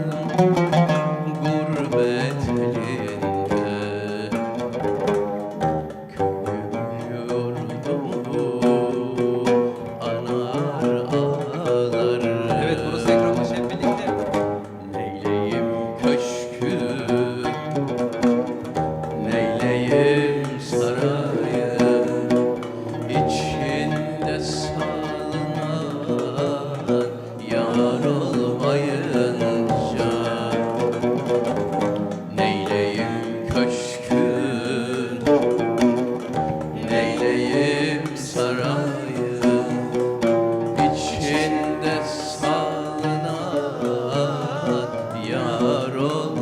Thank you. road.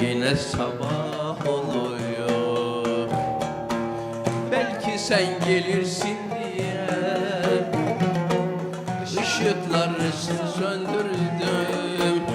yine sabah oluyor. Belki sen gelirsin diye ışıkları söndürdüm.